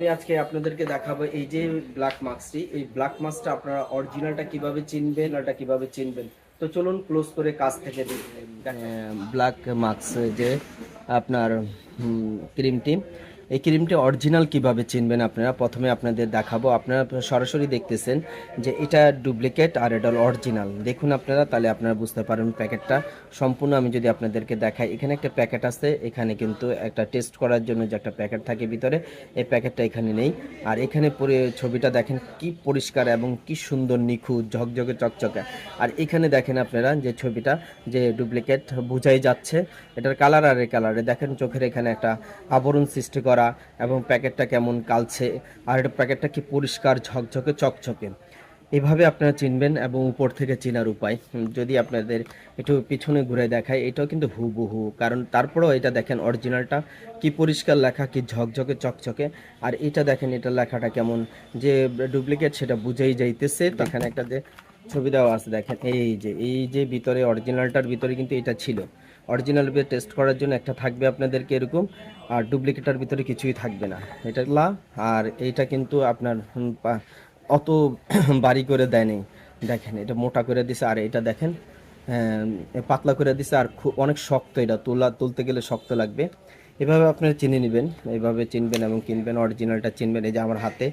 আমি আজকে আপনাদেরকে দেখাবো এই যে ব্ল্যাক মাস্কটি এই ব্ল্যাক মাস্কটা আপনারা অরিজিনালটা কীভাবে চিনবেন ওটা কীভাবে চিনবেন? তো চলুন ক্লোজ করে কাজ থেকে ব্ল্যাক মাস্ক যে আপনার ক্রিমটি এই ক্রিমটি অরিজিনাল কীভাবে চিনবেন আপনারা? প্রথমে আপনাদের দেখাবো। আপনারা সরাসরি দেখতেছেন যে এটা ডুপ্লিকেট আর এটা অরিজিনাল। দেখুন আপনারা, তাহলে আপনারা বুঝতে পারেন প্যাকেটটা। সম্পূর্ণ আমি যদি আপনাদেরকে দেখাই, এখানে একটা প্যাকেট আছে। এখানে কিন্তু একটা টেস্ট করার জন্য যে একটা প্যাকেট থাকে ভিতরে, এই প্যাকেটটা এখানে নেই। আর এখানে পরে ছবিটা দেখেন কি পরিষ্কার এবং কি সুন্দর, নিখুঁত, ঝকঝকে, চকচকে। আর এখানে দেখেন আপনারা যে ছবিটা, যে ডুপ্লিকেট বোঝাই যাচ্ছে। এটার কালার আর এই কালারে। দেখেন চোখের এখানে একটা আবরণ সৃষ্টি করা এবং প্যাকেটটা কেমন কালছে আর এটা প্যাকেটটা কি পরিষ্কার, ঝকঝকে, চকচকে? এভাবে আপনারা চিনবেন এবং উপর থেকে চেনার উপায়। যদি আপনাদের একটু পিছনে ঘুরে দেখায়, এটাও কিন্তু হুবহু। কারণ তারপরেও এটা দেখেন অরিজিনালটা, কি পরিষ্কার লেখা, কি ঝকঝকে, চকচকে। আর এটা দেখেন, এটা লেখাটা কেমন যে ডুপ্লিকেট সেটা বুঝেই যাইতেছে। তো এখানে একটা যে ছবি দেওয়া আছে, দেখেন, এই যে এই যে ভিতরে, অরিজিনালটার ভিতরে কিন্তু এটা ছিল। অরিজিনাল টেস্ট করার জন্য একটা থাকবে আপনাদেরকে এরকম, আর ডুপ্লিকেটার ভিতরে কিছুই থাকবে না। এটা লা আর এইটা কিন্তু আপনার অত বাড়ি করে দেয়নি দেখেন, এটা মোটা করে দিছে, আর এটা দেখেন পাতলা করে দিছে, আর খুব অনেক শক্ত এটা, তোলা, তুলতে গেলে শক্ত লাগবে। এভাবে আপনারা চিনে নেবেন এইভাবে চিনবেন এবং কিনবেন অরিজিনালটা চিনবেন, এই যে আমার হাতে।